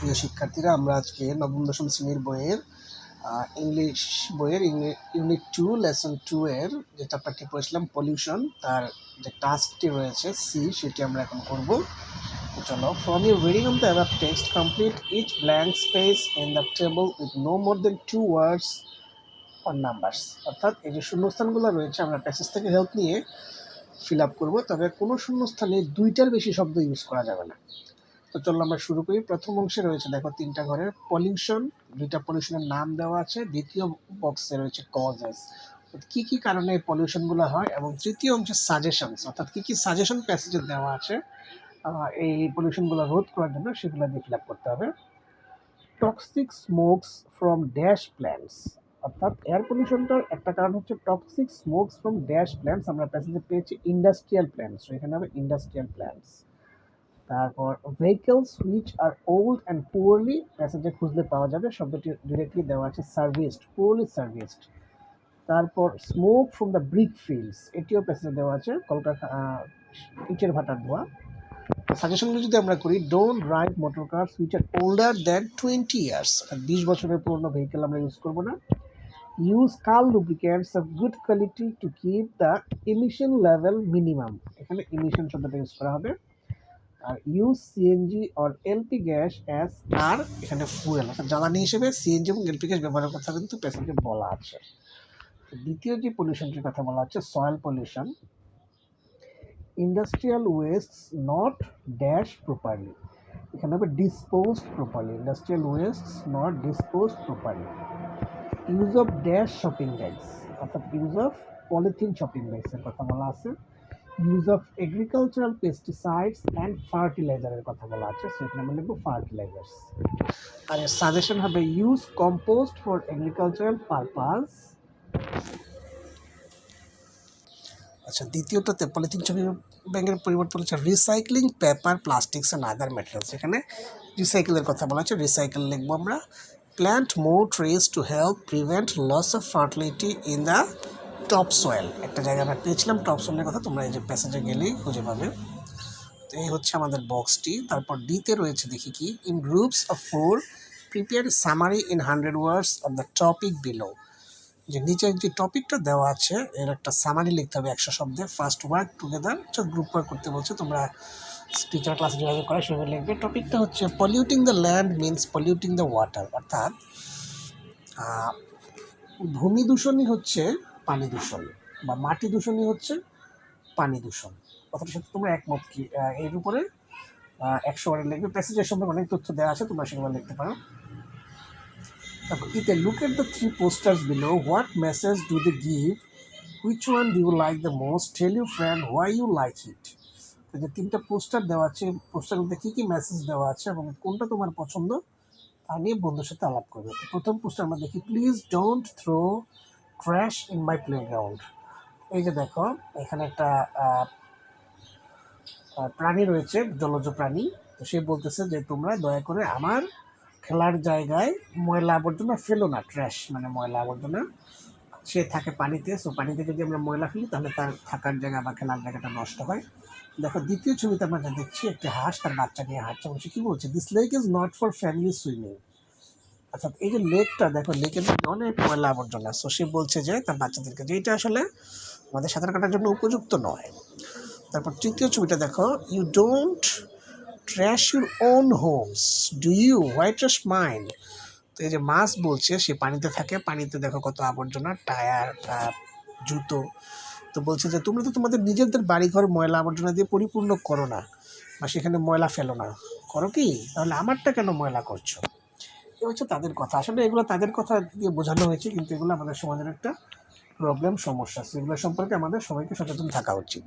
প্রিয় শিক্ষার্থীরা, আমরা আজকে নবম, দশম শ্রেণির বইয়ের ইংলিশ বইয়ের ইউনিট টু লেসন টু এর যে চ্যাপ্টারটি পড়েছিলাম পলিউশন তার যে টাস্কটি রয়েছে সি সেটি আমরা এখন করব। চলো from you reading of the above text complete each blank space in the table with no more than two words or numbers অর্থাৎ, এই যে শূন্যস্থানগুলো রয়েছে, আমরা প্যাসেজ থেকে হেল্প নিয়ে ফিল আপ করব। তবে কোনো শূন্যস্থানে দুইটার বেশি শব্দ ইউজ করা যাবে না। তো চলো আমরা শুরু করি। প্রথম অংশে রয়েছে, দেখো, তিনটা ঘরের পলিউশন দুইটা পলিউশনের নাম দেওয়া আছে, দ্বিতীয় বক্সে রয়েছে কজেস কি কি কারণে এই পলিউশনগুলো হয় এবং তৃতীয় অংশে সাজেশনস অর্থাৎ কি কি সাজেশন প্যাসেজে দেওয়া আছে এই পলিউশনগুলো রোধ করার জন্য সেগুলো দিয়ে ফিল আপ করতে হবে। Toxic smokes from dash plants অর্থাৎ এয়ার পলিউশনটার একটা কারণ হচ্ছে toxic smokes from dash plants আমরা প্যাসেজে পেয়েছি ইন্ডাস্ট্রিয়াল প্ল্যান্টস এখানে হবে ইন্ডাস্ট্রিয়াল প্ল্যান্টস তারপর vehicles which are old and poorly প্যাসেজে খুঁজলে পাওয়া যাবে। শব্দটি ডিরেক্টলি দেওয়া আছে সার্ভিসড পুয়ারলি সার্ভিসড তারপর smoke from the brick fields এটিও প্যাসেজে দেওয়া আছে কলকারখানা ইটের ভাটার ধোয়া। সাজেশনগুলো যদি আমরা করি don't drive motor cars which are older than twenty years বিশ বছরের পুরনো ভেহিকেল আমরা ইউজ করব না। Use call lubricants of good quality to keep the emission level minimum এখানে ইমিশন শব্দটা ইউজ করা হবে। আর use CNG or LP gas as আর এখানে ফুয়েল অর্থাৎ জ্বালানি হিসেবে সিএনজি এবং এলপি গ্যাস ব্যবহারের কথা কিন্তু প্যাসেজে বলা আছে। দ্বিতীয় যে পলিউশনটির কথা বলা হচ্ছে soil pollution industrial waste not dash properly এখানে হবে dispose properly industrial waste not dispose properly use of dash shopping bags অর্থাৎ ইউজ অফ পলিথিন শপিং ব্যাগসের কথা বলা আছে। Use of agricultural pesticides and ফার্টিলাইজারের কথা বলা আছে সো এখানে আমরা লিখব ফার্টিলাইজার্স আর এর সাজেশন হবে use compost for agricultural purpose আচ্ছা দ্বিতীয়টাতে পলিথিন ছবি ব্যাগের পরিবর্তন হচ্ছে recycling paper plastics and other materials এখানে রিসাইকেলের কথা বলা হচ্ছে রিসাইকেল লিখব আমরা। Plant more trees to help prevent loss of fertility in the top soil একটা জায়গায় আমরা পেয়েছিলাম টপ সয়েলের কথা, তোমরা এই যে প্যাসেজে গেলেই খুঁজে পাবে। তো এই হচ্ছে আমাদের বক্সটি তারপর ডিতে রয়েছে, দেখি কি in groups of four prepare summary in hundred words of the topic below যে নিচের যে টপিকটা দেওয়া আছে, এর একটা সামারি লিখতে হবে একশো শব্দে। First work together group work করতে বলছে, তোমরা স্পিকার ক্লাস যেভাবে করে সেভাবে লিখবে। টপিকটা হচ্ছে polluting the land means polluting the water অর্থাৎ ভূমি দূষণই হচ্ছে পানি দূষণ বা মাটি দূষণই হচ্ছে পানি দূষণ। কথাটার সাথে তোমরা একমত কি? এর উপরে একশো ওয়ার্ডে লিখবে। প্যাসেজের সম্পর্কে অনেক তথ্য দেওয়া আছে, তোমরা সেগুলো লিখতে পারো। তারপর ইতে look at the three posters below what message do they give which one do you like the most tell you friend why you like it যে তিনটা পোস্টার দেওয়া আছে পোস্টারগুলোতে কী কী মেসেজ দেওয়া আছে এবং কোনটা তোমার পছন্দ তা নিয়ে বন্ধুর সাথে আলাপ করবে। প্রথম পোস্টার আমরা দেখি please don't throw trash in my playground এই যে দেখো, এখানে একটা প্রাণী রয়েছে, জলজ প্রাণী। তো সে বলতেছে যে, তোমরা দয়া করে আমার খেলার জায়গায় ময়লা আবর্জনা ফেলো না ট্র্যাশ মানে ময়লা আবর্জনা। সে থাকে পানিতে সো পানিতে যদি আমরা ময়লা ফেলি, তাহলে তার থাকার জায়গা বা খেলার জায়গাটা নষ্ট হয়। দেখো, দ্বিতীয় ছবিতে আমরা যা দেখছি, একটি হাঁস তার বাচ্চা নিয়ে হাঁটছে বলছে কি বলছে this lake is not for family swimming অর্থাৎ এই যে লেকটা, দেখো, লেকের মধ্যে অনেক ময়লা আবর্জনা সো সে বলছে যে তার বাচ্চাদেরকে যে এটা আসলে আমাদের সাঁতার কাটার জন্য উপযুক্ত নয়। তারপর তৃতীয় ছবিটা দেখো you don't trash your own homes do you white trash mind তো এই যে মাছ বলছে, সে পানিতে থাকে, পানিতে দেখো কত আবর্জনা, টায়ার জুতো। তো বলছে যে, তোমরা তো তোমাদের নিজেদের বাড়িঘর ময়লা আবর্জনা দিয়ে পরিপূর্ণ করো না, বা সেখানে ময়লা ফেলো না। করো কি? তাহলে আমারটা কেন ময়লা করছ? এ হচ্ছে তাদের কথা। আসলে এগুলো তাদের কথা দিয়ে বোঝানো হয়েছে, কিন্তু এগুলো আমাদের সমাজের একটা প্রবলেম সমস্যা। সেগুলো সম্পর্কে আমাদের সবাইকে সচেতন থাকা উচিত।